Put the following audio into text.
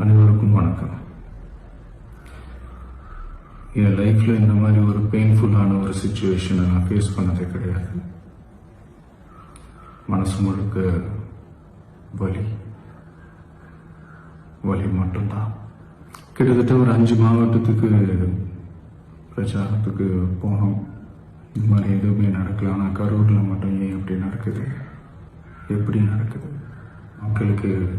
அனைவருக்கும் வணக்கம். என் லைஃப்பில் இந்த மாதிரி ஒரு பெயின்ஃபுல்லான ஒரு சுச்சுவேஷனை நான் ஃபேஸ் பண்ணதே கிடையாது. மனசு முழுக்க வலி. வலி மட்டும்தான். கிட்டத்தட்ட ஒரு அஞ்சு மாவட்டத்துக்கு பிரச்சாரத்துக்கு போனோம். இந்த மாதிரி எதுவுமே நடக்கல. ஆனால் கரூரில் மட்டும் ஏன் எப்படி நடக்குது? எப்படி நடக்குது? மக்களுக்கு